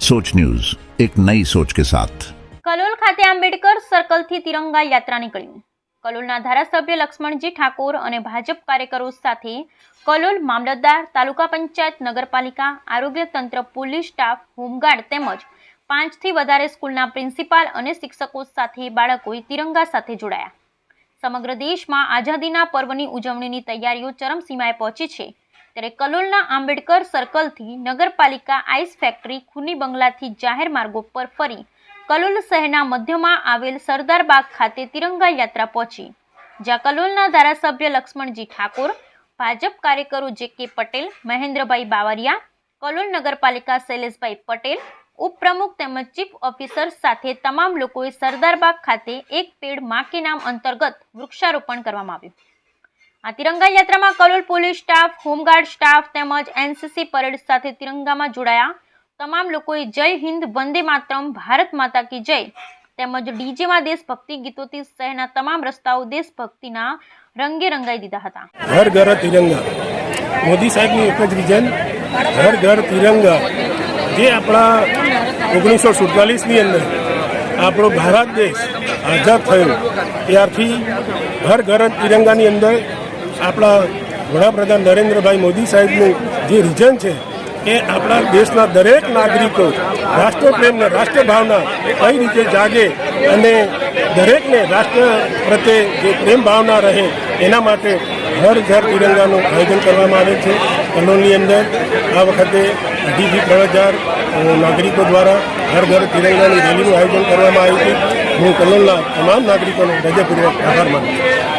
सोच न्यूज एक नई सोच के साथ કલોલ ખાતે આંબેડકર સર્કલથી તિરંગા યાત્રા નીકળી કલોલના ધારાસભ્ય લક્ષ્મણજી ઠાકોર અને ભાજપ કાર્યકરો સાથે કલોલ મામલતદાર તાલુકા પંચાયત નગરપાલિકા આરોગ્ય તંત્ર પોલીસ સ્ટાફ હોમગાર્ડ તેમજ પાંચથી વધારે સ્કૂલના પ્રિન્સિપાલ અને શિક્ષકો સાથે બાળકોએ તિરંગા સાથે જોડાયા સમગ્ર દેશમાં આઝાદીના પર્વની ઉજવણીની તૈયારીઓ ચરમસીમાએ પહોંચી છે ત્યારે કલોલના આંબેડકર સર્કલથી નગરપાલિકા આઈસ ફેક્ટરી ખૂની બંગલાથી જાહેર માર્ગો પર ફરી કલોલ શહેરના મધ્યમાં આવેલ સરદારબાગ ખાતે તિરંગા યાત્રા પહોંચી, જ્યાં કલોલના ધારાસભ્ય લક્ષ્મણજી ઠાકોર, ભાજપ કાર્યકરો જે કે પટેલ, મહેન્દ્રભાઈ બાવરિયા, કલોલ નગરપાલિકા શૈલેષભાઈ પટેલ, ઉપપ્રમુખ તેમજ ચીફ ઓફિસર સાથે તમામ લોકોએ સરદારબાગ ખાતે એક પેડમાં નામ અંતર્ગત વૃક્ષારોપણ કરવામાં આવ્યું. આ તિરંગા યાત્રામાં Kalol police staff, home guard staff તેમજ એનસીસી પરેડ સાથે તિરંગામાં જોડાયા. તમામ લોકોએ જય હિન્દ, વંદે માતરમ, ભારત માતા કી જય. તેમજ ડીજેમાં દેશભક્તિ ગીતોથી શહેરના તમામ રસ્તાઓ દેશભક્તિના રંગે રંગાઈ દીધા હતા. ઘર ઘર તિરંગા. મોદી સાહેબની એક જ રીઝન ઘર ઘર તિરંગા. જે આપણા ઓગણીસો સુડતાલીસની અંદર આપણો ભારત દેશ આઝાદ થયો, ત્યારથી ઘર ઘર તિરંગાની અંદર આપણા વડાપ્રધાન નરેન્દ્રભાઈ મોદી સાહેબનું જે રીઝન છે એ આપણા દેશના દરેક નાગરિકો રાષ્ટ્રપ્રેમ ને રાષ્ટ્રભાવના કઈ રીતે જાગે અને દરેકને રાષ્ટ્ર પ્રત્યે જે પ્રેમ ભાવના રહે એના માટે ઘર ઘર તિરંગાનું આયોજન કરવામાં આવે છે. કલોલની અંદર આ વખતે અઢીથી ત્રણ હજાર નાગરિકો દ્વારા ઘર ઘર તિરંગાની રેલીનું આયોજન કરવામાં આવ્યું છે. હું કલોલના તમામ નાગરિકોનો હૃદયપૂર્વક આભાર માનું છું.